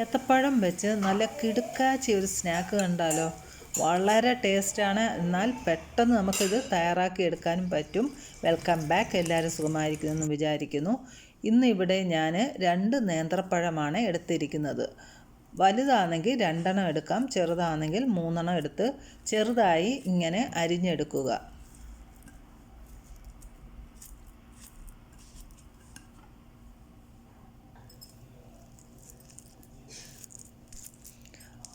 ഏത്തപ്പഴം വെച്ച് നല്ല കിടുക്കാച്ചി ഒരു സ്നാക്ക് കണ്ടാലോ? വളരെ ടേസ്റ്റാണ് എന്നാൽ പെട്ടെന്ന് നമുക്കിത് തയ്യാറാക്കി എടുക്കാനും പറ്റും. വെൽക്കം ബാക്ക് എല്ലാവരും സുഖമായിരിക്കുമെന്ന് വിചാരിക്കുന്നു. ഇന്ന് ഇവിടെ ഞാൻ രണ്ട് നേന്ത്രപ്പഴമാണ് എടുത്തിരിക്കുന്നത്. വലുതാണെങ്കിൽ രണ്ടെണ്ണം എടുക്കാം. ചെറുതാണെങ്കിൽ മൂന്നെണ്ണം എടുത്ത് ചെറുതായി ഇങ്ങനെ അരിഞ്ഞെടുക്കുക.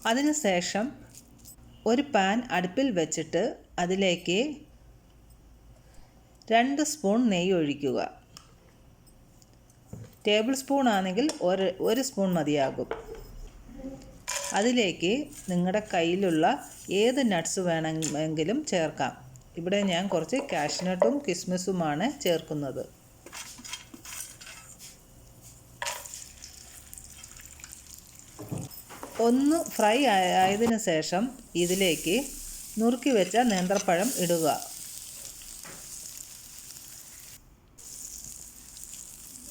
അതിനുശേഷം ഒരു പാൻ അടുപ്പിൽ വെച്ചിട്ട് അതിലേക്ക് രണ്ട് സ്പൂൺ നെയ്യ് ഒഴിക്കുക. ടേബിൾ സ്പൂൺ ആണെങ്കിൽ ഒരു ഒരു സ്പൂൺ മതിയാകും. അതിലേക്ക് നിങ്ങളുടെ കയ്യിലുള്ള ഏത് നട്ട്സ് വേണമെങ്കിലും ചേർക്കാം. ഇവിടെ ഞാൻ കുറച്ച് കാഷ്നട്ടും കിസ്മിസുമാണ് ചേർക്കുന്നത്. ഒന്ന് ഫ്രൈ ആയതിനു ശേഷം ഇതിലേക്ക് നുറുക്കി വെച്ച നേന്ത്രപ്പഴം ഇടുക.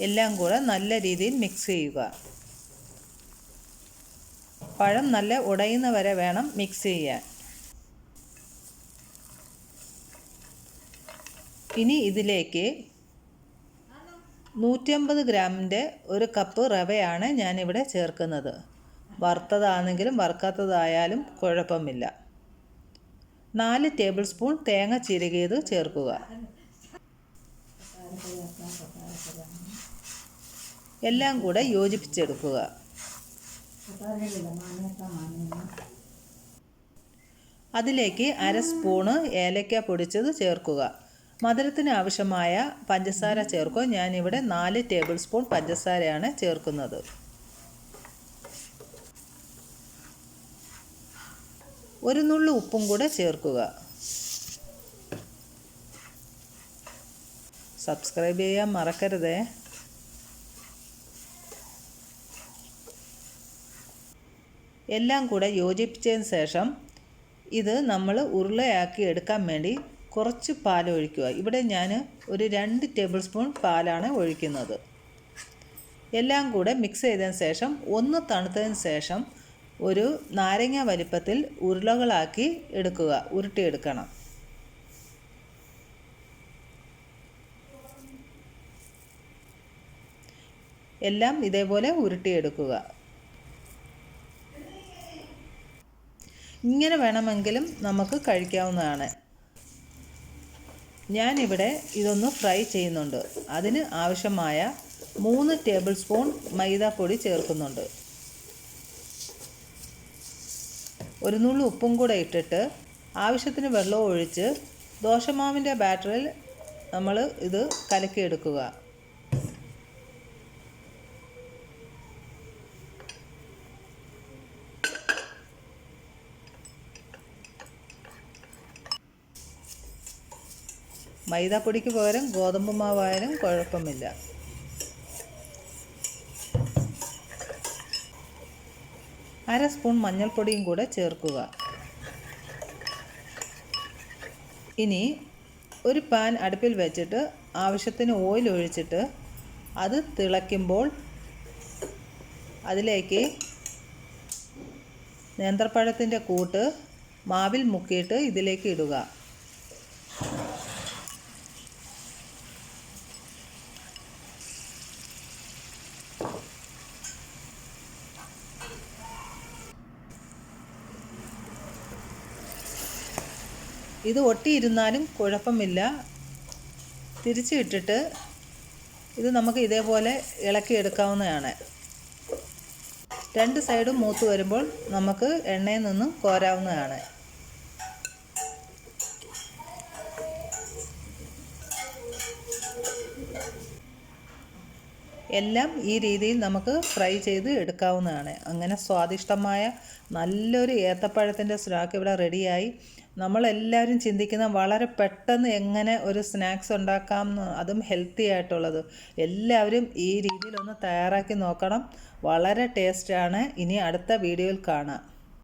എല്ലാം കൂടെ നല്ല രീതിയിൽ മിക്സ് ചെയ്യുക. പഴം നല്ല ഉടയുന്ന വരെ വേണം മിക്സ് ചെയ്യാൻ. ഇനി ഇതിലേക്ക് നൂറ്റമ്പത് ഗ്രാമിന്റെ ഒരു കപ്പ് റവയാണ് ഞാനിവിടെ ചേർക്കുന്നത്. വറുത്തതാണെങ്കിലും വറുക്കാത്തതായാലും കുഴപ്പമില്ല. നാല് ടേബിൾ സ്പൂൺ തേങ്ങ ചിരകിയത് ചേർക്കുക. എല്ലാം കൂടെ യോജിപ്പിച്ചെടുക്കുക. അതിലേക്ക് അര സ്പൂണ് ഏലക്ക പൊടിച്ചത് ചേർക്കുക. മധുരത്തിന് ആവശ്യമായ പഞ്ചസാര ചേർക്കുക. ഞാനിവിടെ നാല് ടേബിൾ സ്പൂൺ പഞ്ചസാരയാണ് ചേർക്കുന്നത്. ഒരു നുള്ളു ഉപ്പും കൂടെ ചേർക്കുക. സബ്സ്ക്രൈബ് ചെയ്യാൻ മറക്കരുതേ. എല്ലാം കൂടെ യോജിപ്പിച്ചതിന് ശേഷം ഇത് നമ്മൾ ഉരുളയാക്കി എടുക്കാൻ വേണ്ടി കുറച്ച് പാൽ ഒഴിക്കുക. ഇവിടെ ഞാൻ ഒരു രണ്ട് ടേബിൾ സ്പൂൺ പാലാണ് ഒഴിക്കുന്നത്. എല്ലാം കൂടെ മിക്സ് ചെയ്തതിന് ശേഷം ഒന്ന് തണുത്തതിന് ശേഷം ഒരു നാരങ്ങ വലിപ്പത്തിൽ ഉരുളകളാക്കി എടുക്കുക. ഉരുട്ടിയെടുക്കണം. എല്ലാം ഇതേപോലെ ഉരുട്ടിയെടുക്കുക. ഇങ്ങനെ വേണമെങ്കിലും നമുക്ക് കഴിക്കാവുന്നതാണ്. ഞാനിവിടെ ഇതൊന്ന് ഫ്രൈ ചെയ്യുന്നുണ്ട്. അതിന് ആവശ്യമായ മൂന്ന് ടേബിൾ സ്പൂൺ മൈദാപ്പൊടി ചേർക്കുന്നുണ്ട്. ഒരു നുള്ളു ഉപ്പും കൂടെ ഇട്ടിട്ട് ആവശ്യത്തിന് വെള്ളം ഒഴിച്ച് ദോശമാവിന്റെ ബാറ്ററിൽ നമ്മൾ ഇത് കലക്കിയെടുക്കുക. മൈദാപ്പൊടിക്ക് പകരം ഗോതമ്പ് മാവായാലും കുഴപ്പമില്ല. അര സ്പൂൺ മഞ്ഞൾപ്പൊടിയും കൂടെ ചേർക്കുക. ഇനി ഒരു പാൻ അടുപ്പിൽ വെച്ചിട്ട് ആവശ്യത്തിന് ഓയിൽ ഒഴിച്ചിട്ട് അത് തിളയ്ക്കുമ്പോൾ അതിലേക്ക് നേന്ത്രപ്പഴത്തിന്റെ കൂട്ട് മാവിൽ മുക്കിയിട്ട് ഇതിലേക്ക് ഇടുക. ഇത് ഒട്ടിയിരുന്നാലും കുഴപ്പമില്ല. തിരിച്ചു ഇട്ടിട്ട് ഇത് നമുക്ക് ഇതേപോലെ ഇളക്കിയെടുക്കാവുന്നതാണ് രണ്ട് സൈഡും മൂത്ത് വരുമ്പോൾ നമുക്ക് എണ്ണയിൽ നിന്നും കോരാവുന്നതാണ്. എല്ലാം ഈ രീതിയിൽ നമുക്ക് ഫ്രൈ ചെയ്ത് എടുക്കാവുന്നതാണ്. അങ്ങനെ സ്വാദിഷ്ടമായ നല്ലൊരു ഏത്തപ്പഴത്തിന്റെ സ്നാക്ക് ഇവിടെ റെഡിയായി. നമ്മളെല്ലാവരും ചിന്തിക്കുന്ന വളരെ പെട്ടെന്ന് എങ്ങനെ ഒരു സ്നാക്സ് ഉണ്ടാക്കാം അതും ഹെൽത്തി ആയിട്ടുള്ളത്. എല്ലാവരും ഈ രീതിയിലൊന്ന് തയ്യാറാക്കി നോക്കണം. വളരെ ടേസ്റ്റാണ്. ഇനി അടുത്ത വീഡിയോയിൽ കാണാം.